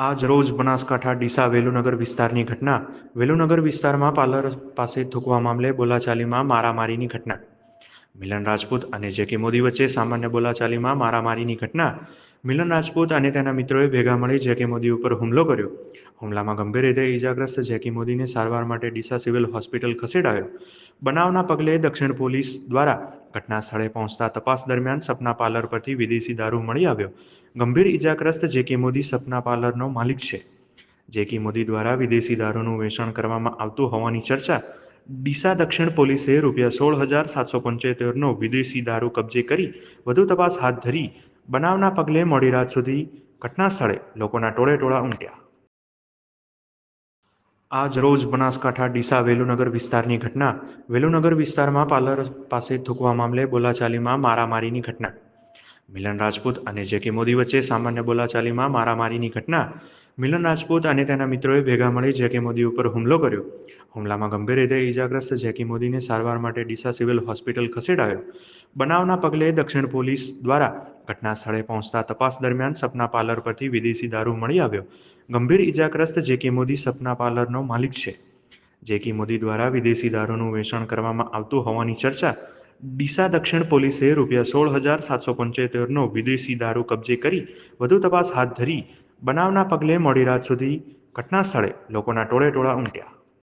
આજ રોજ બનાસકાંઠા ડીસા વેલુનગર વિસ્તારની ઘટના. વેલુનગર વિસ્તારમાં પાર્લર પાસે થૂકવા મામલે બોલાચાલીમાં મારામારીની ઘટના. મિલન રાજપૂત અને જેકી મોદી વચ્ચે સામાન્ય બોલાચાલીમાં મારામારીની ઘટના. મિલન રાજપૂત અને તેના મિત્રોએ ભેગા મળી જેકી મોદી ઉપર હુમલો કર્યો. હુમલામાં ગંભીર રીતે ઈજાગ્રસ્ત જેકી મોદીને સારવાર માટે ડીસા સિવિલ હોસ્પિટલ ખસેડાયો. બનાવના પગલે દક્ષિણ પોલીસ દ્વારા ઘટના સ્થળે પહોંચતા તપાસ દરમિયાન સપના પાર્લર પરથી વિદેશી દારૂ મળી આવ્યો. ગંભીર ઈજાગ્રસ્ત જેકી મોદી સપના પાર્લરનો માલિક છે. જેકી મોદી દ્વારા વિદેશી દારૂનું વેચાણ કરવામાં આવતું હોવાની ચર્ચા ડીસા દક્ષિણ પોલીસે રૂપિયા સોળ હજાર સાતસો પંચોતેરનો વિદેશી દારૂ કબજે કરી વધુ તપાસ હાથ ધરી બનાવના પગલે મોડી રાત સુધી ઘટના સ્થળે લોકોના ટોળે ટોળા ઉમટ્યા. આજ રોજ બનાસકાંઠા ડીસા વેલુનગર વિસ્તારની ઘટના. વેલુનગર વિસ્તારમાં પાર્લર પાસે થૂકવા મામલે બોલાચાલીમાં મારામારીની ઘટના. મિલન રાજપૂત અને જેકી મોદી વચ્ચે સામાન્ય બોલાચાલીમાં મારામારીની ઘટના. મિલન રાજપૂત અને તેના મિત્રોએ ભેગા મળી જેકી મોદી ઉપર હુમલો કર્યો. હુમલામાં ગંભીર રીતે ઈજાગ્રસ્ત જેકી મોદીને સારવાર માટે ડીસા સિવિલ હોસ્પિટલ ખસેડાયો. બનાવના પગલે દક્ષિણ પોલીસ દ્વારા ઘટના સ્થળે પહોંચતા તપાસ દરમિયાન સપના પાર્લર પરથી વિદેશી દારૂ મળી આવ્યો. ગંભીર ઈજાગ્રસ્ત જેકી મોદી સપના પાર્લરનો માલિક છે. જેકી મોદી દ્વારા વિદેશી દારૂનું વેચાણ કરવામાં આવતું હોવાની ચર્ચા ડીસા દક્ષિણ પોલીસે રૂપિયા સોળ હજાર સાતસો પંચોતેરનો વિદેશી દારૂ કબજે કરી વધુ તપાસ હાથ ધરી બનાવના પગલે મોડી રાત સુધી ઘટના સ્થળે લોકોના ટોળે ટોળા ઉમટ્યા.